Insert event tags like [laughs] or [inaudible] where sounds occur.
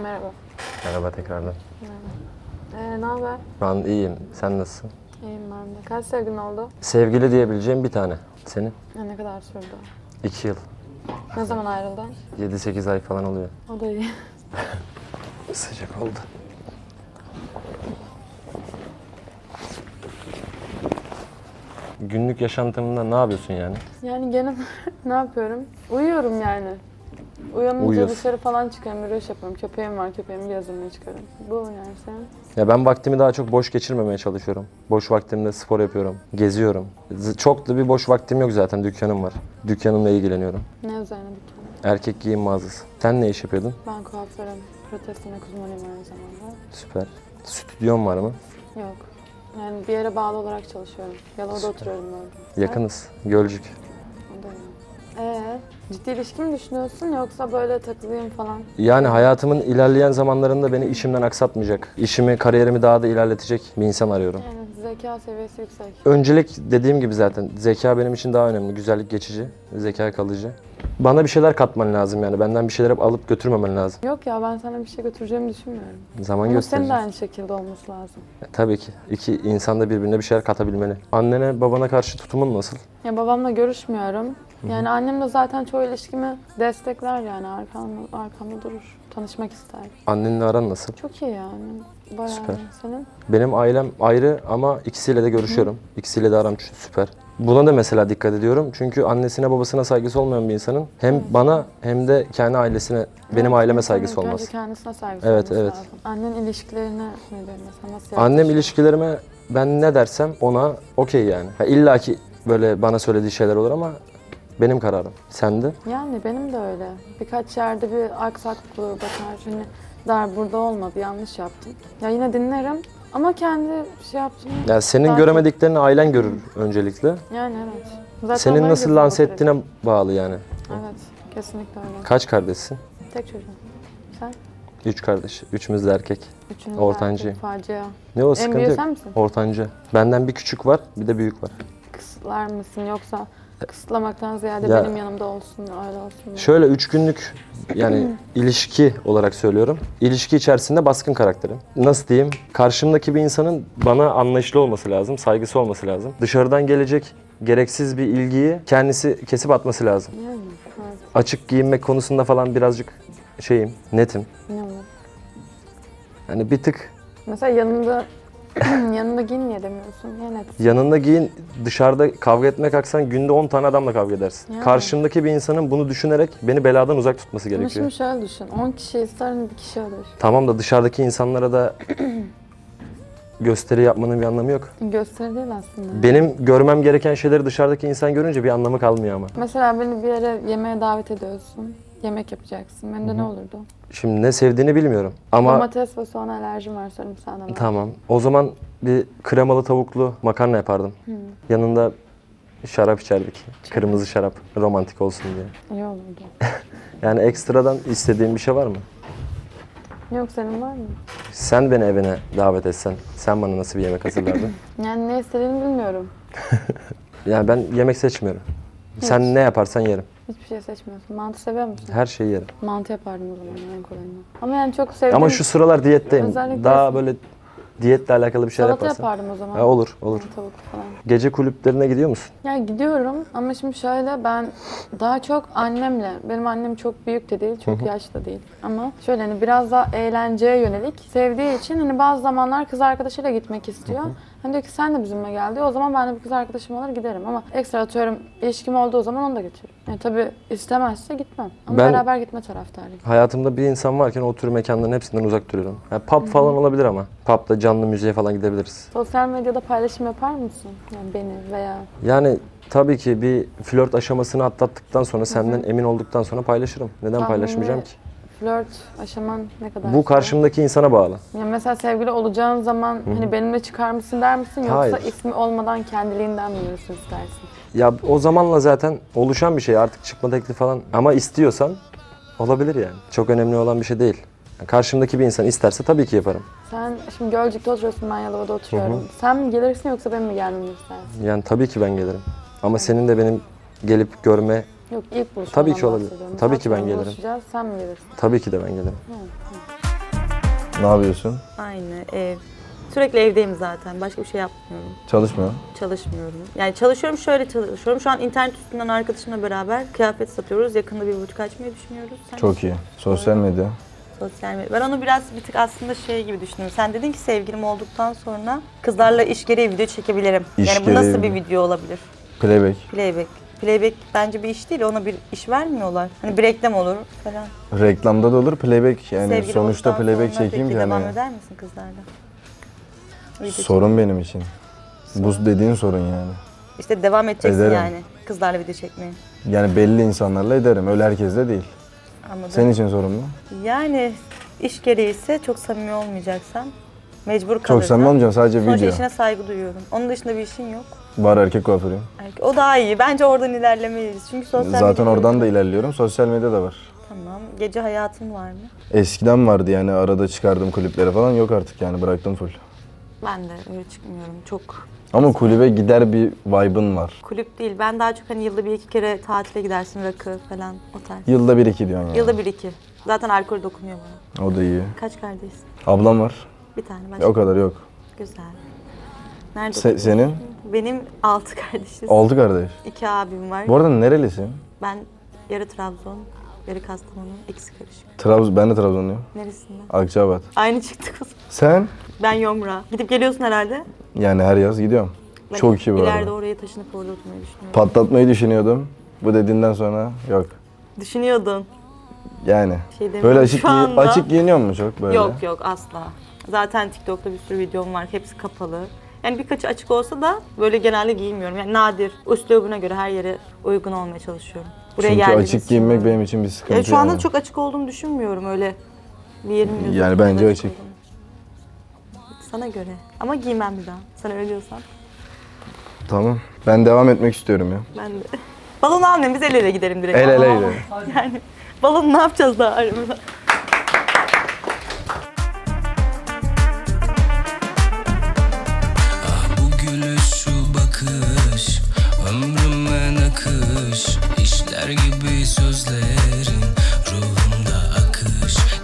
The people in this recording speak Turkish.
Merhaba. Merhaba tekrardan. Ee, ne haber? Ben iyiyim. Sen nasılsın? İyiyim ben de. Kaç sevgilin oldu? Sevgili diyebileceğim bir tane. Senin? Ya ne kadar sürdü? İki yıl. Ne zaman ayrıldın? 7-8 ay falan oluyor. O da iyi. [laughs] Sıcak oldu. Günlük yaşantımda ne yapıyorsun yani? Yani gene [laughs] ne yapıyorum? Uyuyorum yani. Uyanınca Uyuyorsun. dışarı falan çıkıyorum, yürüyüş yapıyorum. Köpeğim var, köpeğimi gezdirmeye çıkarım. Bu yani sen. Ya ben vaktimi daha çok boş geçirmemeye çalışıyorum. Boş vaktimde spor yapıyorum, geziyorum. Z- Çok da bir boş vaktim yok zaten. Dükkanım var. Dükkanımla ilgileniyorum. Ne üzerine dükkan? Erkek giyim mağazası. Sen ne iş yapıyordun? Ben kuaförüm. Protez yemek uzmanıyım aynı zamanda. Süper. Stüdyon var mı? Yok. Yani bir yere bağlı olarak çalışıyorum. Yalova'da oturuyorum ben. Yakınız. Gölcük. Ee, ciddi ilişki mi düşünüyorsun yoksa böyle takılayım falan? Yani hayatımın ilerleyen zamanlarında beni işimden aksatmayacak, işimi, kariyerimi daha da ilerletecek bir insan arıyorum. Yani zeka seviyesi yüksek. Öncelik dediğim gibi zaten zeka benim için daha önemli. Güzellik geçici, zeka kalıcı. Bana bir şeyler katman lazım yani. Benden bir şeyler alıp götürmemen lazım. Yok ya ben sana bir şey götüreceğimi düşünmüyorum. Zaman Ama senin gösterecek. de aynı şekilde olması lazım. Tabii ki. İki insan da birbirine bir şeyler katabilmeli. Annene, babana karşı tutumun nasıl? Ya babamla görüşmüyorum. Yani annem de zaten çoğu ilişkimi destekler yani arkamda, arkamda durur. Tanışmak ister. Annenle aran nasıl? Çok iyi yani. Bayağı Süper. iyi. Senin? Benim ailem ayrı ama ikisiyle de görüşüyorum. İkisiyle de aram süper. Buna da mesela dikkat ediyorum. Çünkü annesine babasına saygısı olmayan bir insanın hem bana hem de kendi ailesine, benim aileme saygısı Önce olmaz. kendisine saygısı Evet, olması evet. lazım. Annen ilişkilerine ne mesela? Nasıl Annem ilişkilerime ben ne dersem ona okey yani. Ha, İlla ki böyle bana söylediği şeyler olur ama benim kararım. Sen de? Yani benim de öyle. Birkaç yerde bir aksaklık olur bakar. Hani der burada olmadı yanlış yaptım. Ya yine dinlerim ama kendi şey yaptım. Ya senin Daha göremediklerini ailen görür öncelikle. Yani evet. Zaten Senin nasıl lanse ettiğine bağlı yani. Evet kesinlikle öyle. Kaç kardeşsin? Tek çocuğum. Sen? Üç kardeş. Üçümüz de erkek. Üçünüz Ortancıyım. erkek, Facia. Ne o En sıkıntı yok. misin? Ortancı. Benden bir küçük var, bir de büyük var. Kısıtlar mısın yoksa kısıtlamaktan ziyade Ya- benim yanımda olsun, öyle olsun. Şöyle üç günlük yani [clears throat] ilişki olarak söylüyorum. İlişki içerisinde baskın karakterim. Nasıl diyeyim? Karşımdaki bir insanın bana anlayışlı olması lazım, saygısı olması lazım. Dışarıdan gelecek gereksiz bir ilgiyi kendisi kesip atması lazım. Yani, evet. Açık giyinmek konusunda falan birazcık şeyim, netim. Ne var? Yani bir tık Mesela yanında yanında giyin niye demiyorsun? Ya net. yanında giyin, dışarıda kavga etmeye kalksan günde 10 tane adamla kavga edersin. Yani. Karşımdaki bir insanın bunu düşünerek beni beladan uzak tutması Ama gerekiyor. şimdi şöyle düşün. 10 kişi ister bir kişi alır. Tamam da dışarıdaki insanlara da [clears throat] gösteri yapmanın bir anlamı yok. Gösteri değil aslında. Benim görmem gereken şeyleri dışarıdaki insan görünce bir anlamı kalmıyor ama. Mesela beni bir yere yemeğe davet ediyorsun. Yemek yapacaksın. Benim de ne olurdu? Şimdi ne sevdiğini bilmiyorum. Ama Domates ve soğana alerjim var sarımsağına. var. tamam. O zaman bir kremalı tavuklu makarna yapardım. Yanında şarap içerdik. Kırmızı şarap. Romantik olsun diye. İyi olurdu. [laughs] Yani ekstradan istediğin bir şey var mı? Yok senin var mı? Sen beni evine davet etsen, sen bana nasıl bir yemek hazırlardın? [laughs] Yani ne istediğini bilmiyorum. [laughs] Yani ben yemek seçmiyorum. Sen ne yaparsan yerim. Hiçbir şey seçmiyorsun. Mantı seviyor musun? Her şeyi yerim. Mantı yapardım o zaman en kolayını. Ama yani çok sevdiğim Ama şu sıralar diyetteyim. Özellikle- Daha böyle diyetle alakalı bir şeyler salata yaparsan. yapardım o zaman. Ha, olur, olur. Yani tavuk falan. Gece kulüplerine gidiyor musun? Ya gidiyorum ama şimdi şöyle ben daha çok annemle, benim annem çok büyük de değil, çok yaşlı da değil. Ama şöyle hani biraz daha eğlenceye yönelik sevdiği için hani bazı zamanlar kız arkadaşıyla gitmek istiyor. Hani diyor ki sen de bizimle gel diyor. O zaman ben de bir kız arkadaşım alır giderim ama ekstra atıyorum ilişkim olduğu zaman onu da götürürüm. Yani tabii istemezse gitmem. Ama Ben- beraber gitme taraftarıyım. Hayatımda bir insan varken o tür mekanların hepsinden uzak duruyorum. Ha, pub falan olabilir ama. Pub'da canlı müziğe falan gidebiliriz. Sosyal medyada paylaşım yapar mısın? Yani beni veya Yani tabii ki bir flört aşamasını atlattıktan sonra senden emin olduktan sonra paylaşırım. Neden Tahmini- paylaşmayacağım ki? Flört aşaman ne kadar? Bu karşımdaki insana bağlı. Yani mesela sevgili olacağın zaman hani benimle çıkar mısın der misin yoksa Hayır. ismi olmadan kendiliğinden mi yürürsün istersin? Ya o zamanla zaten oluşan bir şey artık çıkma teklifi falan. Ama istiyorsan olabilir yani. Çok önemli olan bir şey değil. Yani karşımdaki bir insan isterse tabii ki yaparım. Sen şimdi Gölcük'te oturuyorsun ben Yalova'da oturuyorum. Sen mi gelirsin yoksa benim mi gelmemi istersin? Yani tabii ki ben gelirim. Ama senin de benim gelip görme Yok ilk buluşmadan Tabii ki olabilir. bahsediyorum. Tabii ki ben Zaten gelirim. Buluşacağız sen mi gelirsin? tabii ki de ben gelirim. Ne yapıyorsun? Aynı ev. Sürekli evdeyim zaten. Başka bir şey yapmıyorum. Çalışmıyor. Çalışmıyorum. Yani çalışıyorum şöyle çalışıyorum. Şu an internet üstünden arkadaşımla beraber kıyafet satıyoruz. Yakında bir butik açmayı düşünüyoruz. Sen Çok iyi. Sosyal medya. Sosyal medya. Ben onu biraz bir tık aslında şey gibi düşünüyorum. Sen dedin ki sevgilim olduktan sonra kızlarla iş gereği video çekebilirim. İş yani bu nasıl gereği bir mi? video olabilir? Playback. Playback. Playback bence bir iş değil. Ona bir iş vermiyorlar. Hani bir reklam olur falan. Reklamda da olur playback. Yani Sevgili sonuçta olduktan playback sonra çekeyim peki ki devam eder misin kızlarla? Video Sorun benim için. Bu dediğin sorun yani. İşte devam edeceksin Ederim. yani kızlarla video çekmeye. Yani belli insanlarla ederim. Öyle herkesle değil. Anladım. Senin için sorun mu? Yani iş gereği ise çok samimi olmayacaksan mecbur kalırsan. Çok samimi olmayacağım sadece Sonuçta video. işine saygı duyuyorum. Onun dışında bir işin yok. Var erkek kuaförüyüm. Belki O daha iyi. Bence oradan ilerlemeliyiz. Çünkü sosyal Zaten medya- oradan da ilerliyorum. Sosyal medya da var. Tamam. Gece hayatın var mı? Eskiden vardı yani arada çıkardım kulüplere falan yok artık yani bıraktım full. Ben de öyle çıkmıyorum. Çok Ama kulübe gider bir vibe'ın var. kulüp değil. Ben daha çok hani yılda bir iki kere tatile gidersin rakı falan o tarz. Yılda bir iki diyorsun yani. Yılda bir iki. Zaten alkol dokunuyor bana. O da iyi. Kaç kardeşsin? Ablam var. Bir tane. Başka. O kadar yok. Güzel. Nerede? Se- senin? Benim altı [laughs] kardeşiz. Altı kardeş. İki abim var. Bu arada nerelisin? Ben yarı Trabzon, yarı Kastamonu, ikisi karışık. Trabzon, ben de Trabzonluyum. Neresinden? Akçabat. Aynı çıktık o zaman. Sen? Ben Yomra. Gidip geliyorsun herhalde. Yani her yaz gidiyorum. Ben Çok iyi bu İleride arada. oraya taşınıp orada oturmayı düşünüyorum. Patlatmayı düşünüyordum. Bu dediğinden sonra yok. Düşünüyordun. Yani. Şey demiyorum. Böyle açık, Şu giy- anda- açık giyiniyor mu çok böyle? Yok yok asla. Zaten TikTok'ta bir sürü videom var. Hepsi kapalı. Yani birkaçı açık olsa da böyle genelde giymiyorum. Yani nadir. Üslubuna göre her yere uygun olmaya çalışıyorum. Buraya Çünkü geldiğiniz açık için giyinmek benim için bir sıkıntı Ya şu anda yani. çok açık olduğumu düşünmüyorum öyle. Bir yerim yok. Yani bence açık. Sana göre. Ama giymem bir daha. Sen öyle diyorsan. Tamam. Ben devam etmek istiyorum ya. Ben de. Balon almayayım biz el ele gidelim direkt. El ele gidelim. Yani balon ne yapacağız daha aramızda?